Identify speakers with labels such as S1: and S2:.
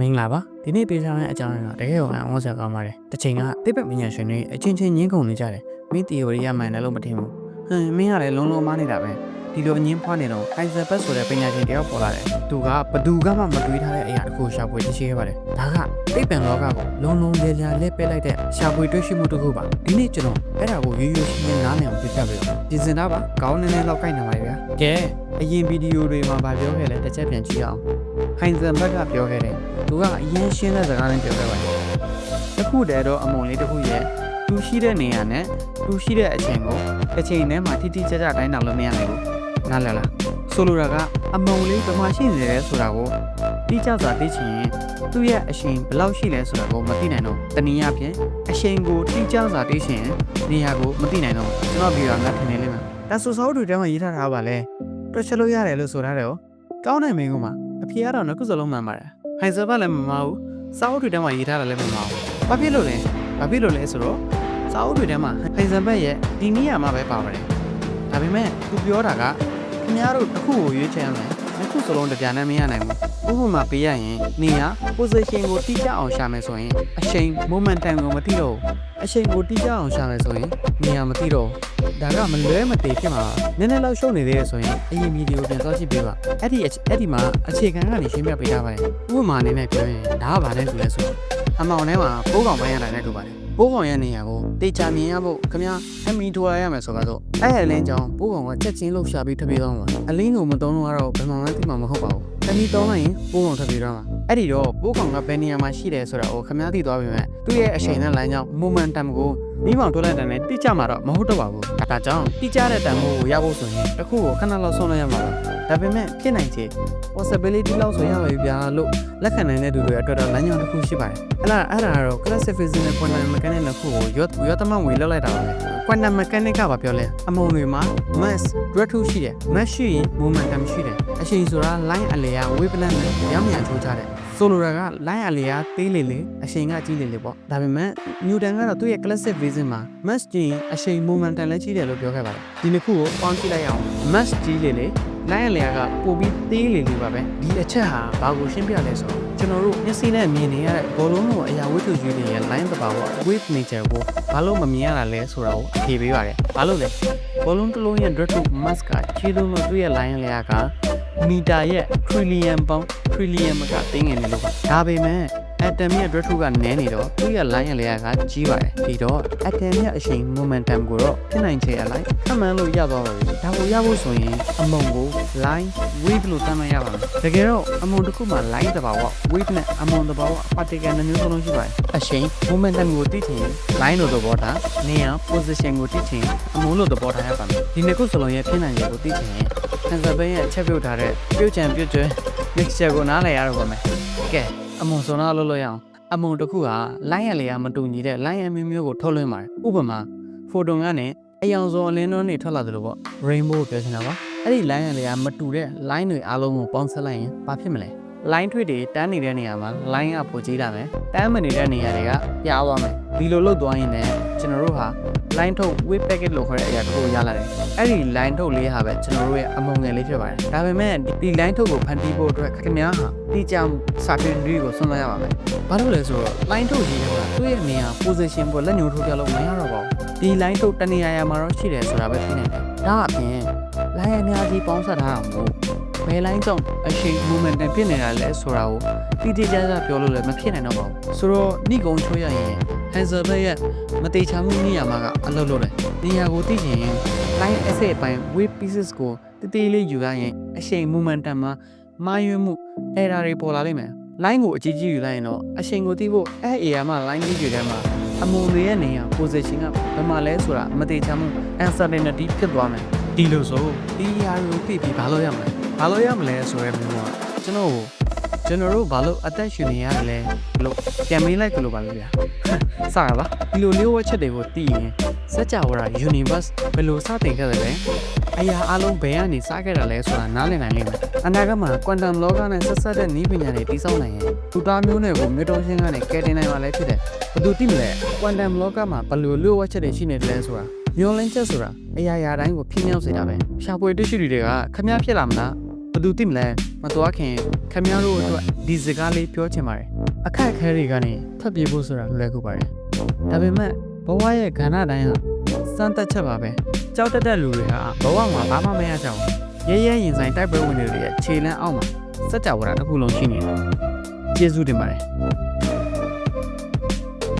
S1: မင်္ဂလာပါဒီနေ့ပေးထားတဲ့အကြောင်းအရာကတကယ်ကိုအံ့ဩစရာကောင်းပါတယ်တစ်ချိန်ကတိပက်ပညာရှင်တွေအချင်းချင်းညှင်းခုန်နေကြတယ်မင်းတီယိုရီရမှန်တယ်လို့မထင်ဘူးဟမ်မင်းကလည်းလုံးလုံးမားနေတာပဲဒီလိုအငင်းဖွားနေတော့အိုင်ဇာဘတ်ဆိုတဲ့ပညာရှင်တယောက်ပေါ်လာတယ်သူကဘသူကမှမတွေးထားတဲ့အရာတစ်ခုရှာဖွေသိရှိခဲ့ပါတယ်ဒါကတိပ္ပံလောကကိုလုံးလုံးလေးလေးလက်ပက်လိုက်တဲ့ရှာဖွေတွေ့ရှိမှုတစ်ခုပါဒီနေ့ကျွန်တော်အဲ့ဒါကိုရိုးရိုးရှင်းရှင်းနားလည်အောင်ပြပြပေးတော့ပြင်ဆင်တာပါကောင်းနေနေလောက်ကိုက်နေပါလေဗျာကဲအရင်ဗီဒီယိုတွေမှာဗာပြောခဲ့လဲတစ်ချက်ပြန်ကြည့်အောင်ဟိုင်ဇန်ဘက်ကပြောခဲ့တယ် သူကအရင်ရှင်းတဲ့စကားနဲ့ပြောခဲ့ပါတယ်တခုတည်းတော့အမုံလေးတစ်ခုရဲ့သူရှိတဲ့နေရာနဲ့သူရှိတဲ့အချိန်ကိုတစ်ချိန်တည်းမှာတိတိကျကျတိုင်းတောင်လို့မရနိုင်ဘူးနားလည်လားဆိုလိုတာကအမုံလေးဘယ်မှာရှိနေလဲဆိုတာကိုတိကျစွာသိချင်ရင်သူ့ရဲ့အချိန်ဘယ်လောက်ရှိလဲဆိုတာကိုမသိနိုင်တော့တနည်းအားဖြင့်အချိန်ကိုတိကျစွာသိချင်ရင်နေရာကိုမသိနိုင်တော့ကျွန်တော်ပြောတာငါထင်နေလိမ့်မယ်ဒါဆိုစောတွေထဲမှာရေးထားတာပါလေတွက်ချက်လို့ရတယ်လို့ဆိုထားတယ်ဟောကောင်းတယ်မင်းကမှအဖေကတော့နှစ်ခုစလုံးမှန်ပါတယ် ဟိုင်ဇာဘလည်းမမဘူးစာအုပ်တွေထဲမှာရေးထားတာလည်းမမဘူးဘာဖြစ်လို့လဲဘာဖြစ်လို့လဲဆိုတော့စာအုပ်တွေထဲမှာဟိုင်ဇာဘရဲ့ဒီနေရာမှာပဲပါပါတယ်ဒါပေမဲ့သူပြောတာကခင်ဗျားတို့တစ်ခုကိုရွေးချယ်ရမယ်နှစ်ခုစလုံးတစ်ပြားနဲ့မရနိုင်ဘူးဥပမာပေးရရင်နေရာ position ကိုတိကျအောင်ရှာမယ်ဆိုရင်အချိန် momentum ကိုမသိတော့ဘူး အချိန်ကိုတိကျအောင်ရှာမယ်ဆိုရင်နေရာမသိတော့ဘူးဒါကမလွဲမသေးဖြစ်မှာနည်းနည်းလောက်ရှုပ်နေသေးရဆိုရင်အရင်ဗီဒီယိုပြန်သွားကြည့်ပေးပါအဲ့ဒီအဲ့ဒီမှာအခြေခံကနေရှင်းပြပေးထားပါတယ်ဥပမာအနေနဲ့ပြောရင်ဒါကဘာလဲဆိုလဲဆိုတော့အမောင်ထဲမှာပိုးကောင်ပိုင်းရတာနဲ့တူပါတယ်ပိုးကောင်ရဲ့နေရာကိုတေချာမြင်ရဖို့ခင်ဗျာအမီထွာရရမယ်ဆိုတော့အဲ့အလင်းကြောင့်ပိုးကောင်ကချက်ချင်းလှုပ်ရှားပြီးထပ်ပြေးသွားမှာအလင်းကိုမတုံးလို့ကတော့ဘယ်မှမသိမှာမဟုတ်ပါဘူးတမီတုံးလိုက်ရင်ပိုးကောင်ထပ်ပြေးသွားမှာ အဲ့ဒီတော့ပိုးကောင်ကဘယ်နေရာမှာရှိတယ်ဆိုတာကိုခင်ဗျာသိသွားပြီမဲ့သူ့ရဲ့အချိန်နဲ့လမ်းကြောင်း momentum ကို မိမောင်တွက်လိုက်တဲ့နဲ့တိကျမှာတော့မဟုတ်တော့ပါဘူးဒါကြောင့်တိကျတဲ့တန်ဖိုးကိုရဖို့ဆိုရင်တစ်ခုကိုခဏလောက်ဆုံးလိုက်ရမှာပါဒါပေမဲ့ဖြစ်နိုင်ချေ possibility လောက်ဆိုရပါပြီဗျာလို့လက်ခံနိုင်တဲ့သူတွေအတွက်တော့လမ်းကြောင်းတစ်ခုရှိပါတယ်အဲ့ဒါအဲ့ဒါကတော့ classic physics နဲ့ quantum mechanics နှစ်ခုကိုရောရောသမဝင်လောက်လိုက်တာပါပဲ quantum mechanics ကဘာပြောလဲအမုံတွေမှာ mass တွဲထုရှိတယ် mass ရှိရင် momentum ရှိတယ်အချိန်ဆိုတာ line အလျာ wavelength နဲ့ရောင်းမြန်ထိုးချတယ် ဆိုလိုတာက line အလျာသေးလေလေအချိန်ကကြီးလေလေပေါ့ဒါပေမဲ့ Newton ကတော့သူ့ရဲ့ classic physics မှာ mass ကြီးရင်အချိန် momentum လည်းကြီးတယ်လို့ပြောခဲ့ပါတယ်ဒီနှစ်ခုကိုပေါင်းကြည့်လိုက်အောင် mass ကြီးလေလေလိုင်းအလျာကပို့ပြီးသေးလေလေပါပဲဒီအချက်ဟာဘာကိုရှင်းပြလဲဆိုတော့ကျွန်တော်တို့မျက်စိနဲ့မြင်နေရတဲ့ဘောလုံးလိုအရာဝတ္ထုကြီးတွေရဲ့ line တဘာဝ wave nature ကိုဘာလို့မမြင်ရတာလဲဆိုတာကိုအဖြေပေးပါတယ်ဘာလို့လဲဘောလုံးတစ်လုံးရဲ့ direct to mass ကခြေလုံးလို့သူ့ရဲ့ line အလျာက မီတာရဲ့ trillion ပေါင်း trillion မကတင်းငယ်နေလို့ပါဒါပေမဲ့ atom ရဲ့ direct to ကနည်းနေတော့သူ့ရဲ့ line အလျာကကြီးပါတယ်ဒီတော့ atom ရဲ့အချိန် momentum ကိုတော့ဖြစ်နိုင်ချေအလိုက်အမှန်လို့ရသွားပါပြီဒါကိုရဖို့ဆိုရင်အမုံကို line wave လို့သတ်မှတ်ရပါမယ်တကယ်တော့အမုံတစ်ခုမှာ line တဘာဝ wave နဲ့အမုံတဘာဝ particle နှစ်မျိုးစလုံးရှိပါတယ်အချိန် momentum ကိုသိချင်ရင် line လို့သဘောထားနေရာ position ကိုသိချင်ရင်အမုံလို့သဘောထားရပါမယ်ဒီနှစ်ခုစလုံးရဲ့ဖြစ်နိုင်ခြေကိုသိချင်ရင် cancer ဘင်းရဲ့ချက်ပြုတ်ထားတဲ့ပြုတ်ချံပြုတ်ကျွဲ mixture ကိုနားလည်ရတော့ပါမယ်ကဲ အမုံစုံတော့လို့လို့ရအောင်အမုံတစ်ခုဟာ line ရလေကမတူညီတဲ့ line ရမျိုးမျိုးကိုထုတ်လွှင့်ပါတယ်ဥပမာ photon ကနေအယောင်စုံအလင်းတွန်းတွေထွက်လာသလိုပေါ့ rainbow ကိုပြောချင်တာပါအဲ့ဒီ line ရလေကမတူတဲ့ line တွေအားလုံးကိုပေါင်းဆက်လိုက်ရင်ဘာဖြစ်မလဲ line ထွေတွေတန်းနေတဲ့နေရာမှာ line ကပိုကြီးလာမယ်တန်းမနေတဲ့နေရာတွေကပြားသွားမယ် ဒီလိုလုပ်သွားရင်လည်းကျွန်တော်တို့ဟာ line ထုတ် wave packet လို့ခေါ်တဲ့အရာတစ်ခုကိုရလာတယ်အဲ့ဒီ line ထုတ်လေးဟာပဲကျွန်တော်တို့ရဲ့အမုံငယ်လေးဖြစ်ပါတယ်ဒါပေမဲ့ဒီ line ထုတ်ကိုဖန်တီးဖို့အတွက်ခင်ဗျားဟာတိကျမှု certainty ကိုဆွံ့လိုက်ရပါမယ်ဘာလို့လဲဆိုတော့ line ထုတ်ရေးတဲ့ကသူ့ရဲ့နေရာ position ကိုလက်ညှိုးထိုးပြလို့မရတော့ပါဘူးဒီ line ထုတ်တနေရာရာမှာတော့ရှိတယ်ဆိုတာပဲသိနေတယ်ဒါအပြင် line အများကြီးပေါင်းစပ်ထားတာမို့ ဘယ် line ကြောင့်အရှိန် momentum ဖြစ်နေတာလဲဆိုတာကိုတိတိကျကျပြောလို့လည်းမဖြစ်နိုင်တော့ပါဘူးဆိုတော့ဏိကုံချိုးရရင် Hansel ဘက်ရဲ့မတေချာမှုနေရာမှာကအလုပ်လုပ်တယ်နေရာကိုသိချင်ရင် line asset အပိုင်း wave pieces ကိုတတိလေးယူရရင်အရှိန် momentum မှာမာယွင်းမှု error တွေပေါ်လာလိမ့်မယ် line ကိုအကြီးကြီးယူလိုက်ရင်တော့အရှိန်ကိုသိဖို့အဲ့ area မှာ line ကြီးတွေထဲမှာအမုံတွေရဲ့နေရာ position ကဘယ်မှာလဲဆိုတာမတေချာမှု uncertainty ဖြစ်သွားမယ်ဒီလိုဆိုဒီအရာကိုသိပြီးဘာလို့ရမလဲ ဘာလို့ရမလဲဆိုရဲမျိုးကကျွန်တော်ကိုကျွန်တော်တို့ဘာလို့အသက်ရှင်နေရတယ်လဲလို့ပြန်မေးလိုက်ကြလို့ပါလို့ဗျာစရပါဒီလိုလေးဝက်ချက်တွေကိုသိရင်စัจ java universe ဘယ်လိုစတင်ခဲ့တယ်လဲအရာအလုံးဘယ်ကနေစခဲ့တာလဲဆိုတာနားလည်နိုင်လိမ့်မယ်အနာဂတ်မှာ quantum လောကနဲ့ဆက်ဆက်တဲ့နည်းပညာတွေတည်ဆောက်နိုင်ရင်သူသားမျိုးနွယ်ကိုမြေတုံးရှင်းကနေကယ်တင်နိုင်မှာလည်းဖြစ်တယ်ဘယ်သူသိမလဲ quantum လောကမှာဘယ်လိုလေးဝက်ချက်တွေရှိနေတယ်လဲဆိုတာမျောလင်းချက်ဆိုတာအရာရာတိုင်းကိုဖြစ်မြောက်စေတာပဲရှာဖွေတွေ့ရှိတွေကခမည်းဖြစ်လာမလား ဘသူသိမလဲမတော်ခင်ခမည်းတော်အတွက်ဒီစကားလေးပြောချင်ပါတယ်အခက်အခဲတွေကနေထွက်ပြေးဖို့ဆိုတာလွယ်ကူပါတယ်ဒါပေမဲ့ဘဝရဲ့ခန္ဓာတိုင်းဟာစမ်းသက်ချက်ပါပဲကြောက်တတ်တဲ့လူတွေဟာဘဝမှာဘာမှမရကြဘူးရဲရဲရင်ဆိုင်တိုက်ပွဲဝင်တွေရဲ့ခြေလမ်းအောက်မှာစัจ java တစ်ခုလုံးရှိနေတယ်ကျေးဇူးတင်ပါတယ်